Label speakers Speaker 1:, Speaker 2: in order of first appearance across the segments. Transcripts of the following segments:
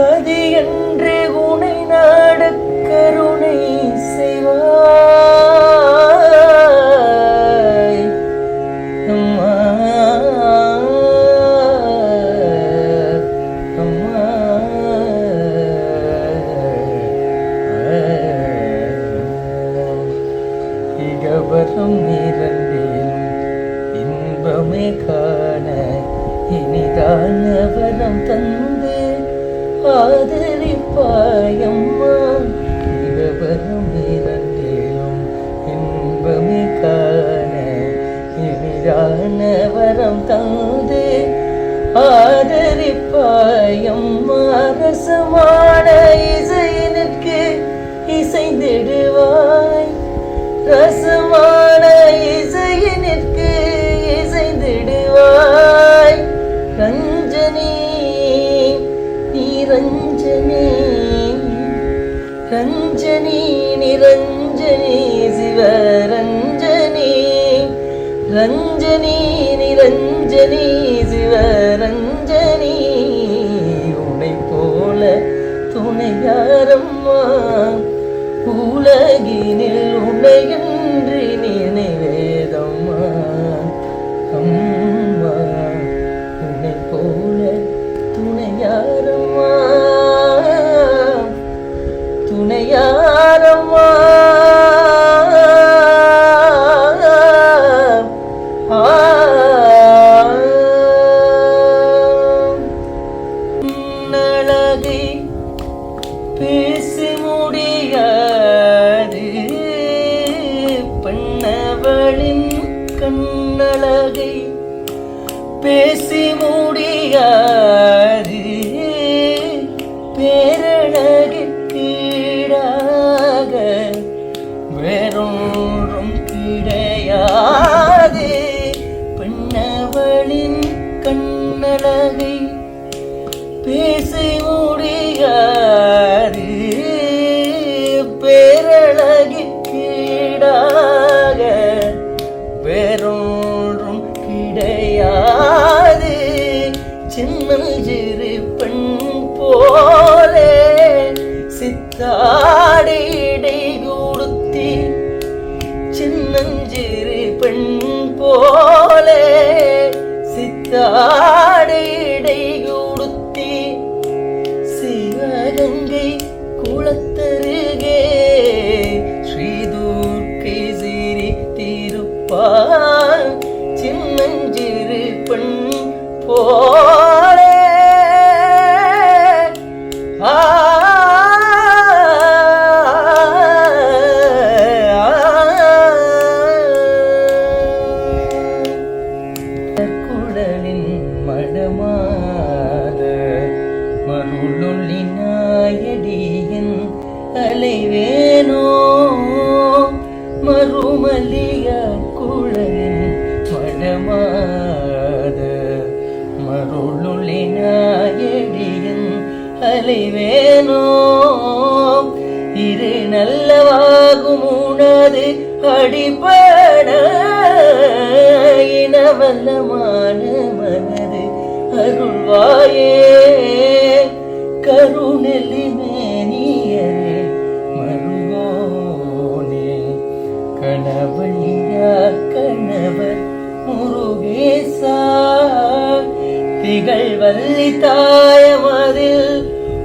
Speaker 1: கதி என்ன வரம் தந்து ஆதரிப்பாயம் அரசமான இசைனுக்கு இசைந்திடுவாய். ரசமான பேசி முடியாது. மல்லிய குழலின் மணமாத மருளுளினாயடியின் அலைவேனோ? இரு நல்லவாகும் உணது அடிப்ப திகழ்வல்லி தாயமதில்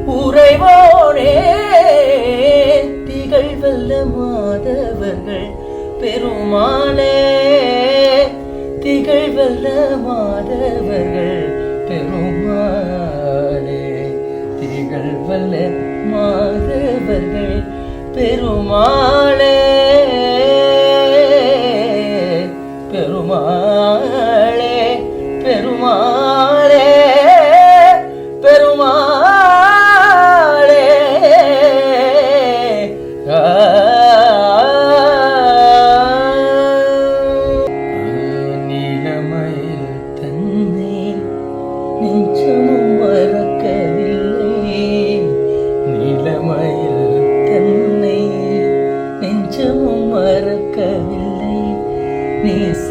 Speaker 1: உறைவோனே. திகழ்வல்ல மாதவர்கள் பெருமானே. திகழ்வல்ல மாதவர்கள் பெருமானே. திகழ்வல்ல மாதவர்கள் பெருமாளே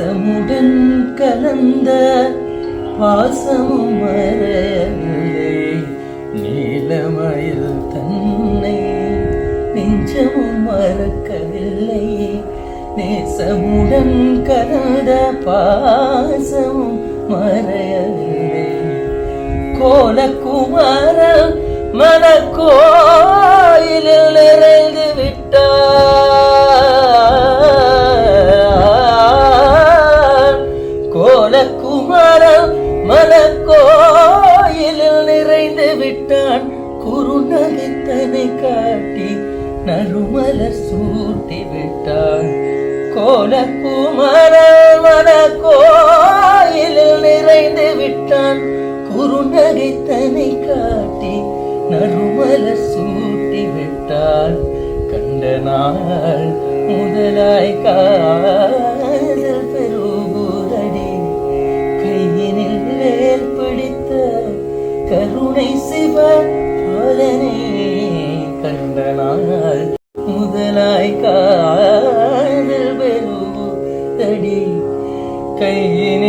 Speaker 1: நேசமுடன் கலந்த பாசமும் மரங்களே நீலமயில் தன்னை நெஞ்சமும் மறக்கவில்லை. நேசமுடன் கலந்த பாசமும் மறையவில்லை. கோலக்குமார மன கோயிலில் நிறைந்து விட்டார். கோலக்குமாரன் மனக்கோயிலில் நிறைந்து விட்டான். குறுநகைத்தனை காட்டி நறுமல சூட்டி விட்டான். கண்ட நாள் முதலாய் கா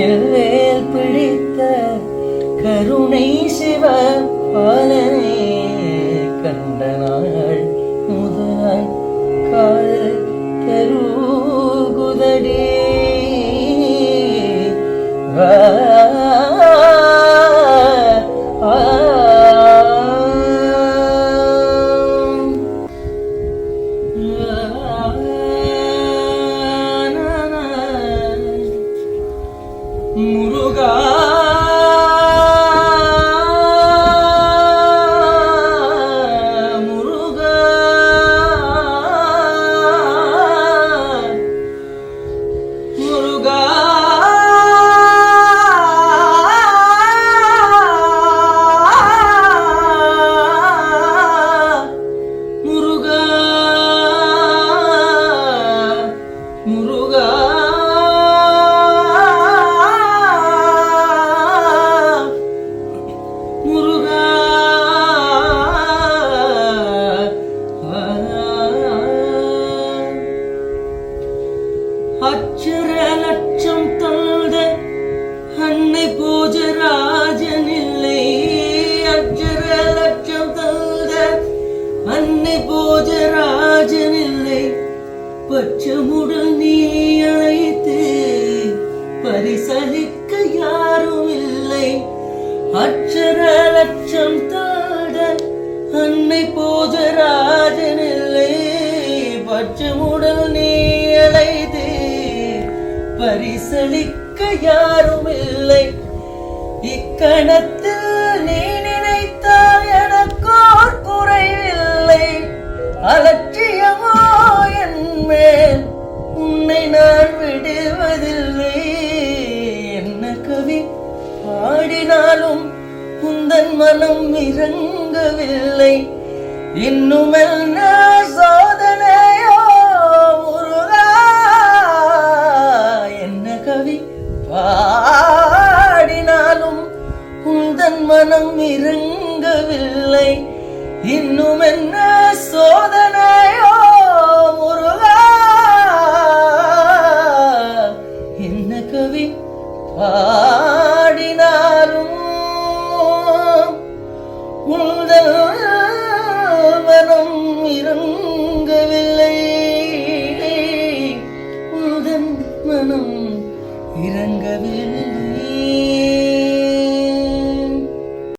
Speaker 1: கையினில் வேல் பிடித்த கருணை சிவ பாலனே கண்ட நாள் முதலாய் கால் கருகுதடி ஆ அளிக்க யாரும் இல்லை இக்கணத்தில் நீ நினைத்தால் எனக்கோர் குறைவில்லை. அலட்சியமோ என் உன்னை நான் விடுவதில்லை. என்ன கவி பாடினாலும் உந்தன் மனம் இறங்கவில்லை. இன்னும் பாடினாலும் உந்தன் மனம் இறங்கவில்லை. இன்னும் என்ன சோதனையோ முருகா? என்ன கவி? பா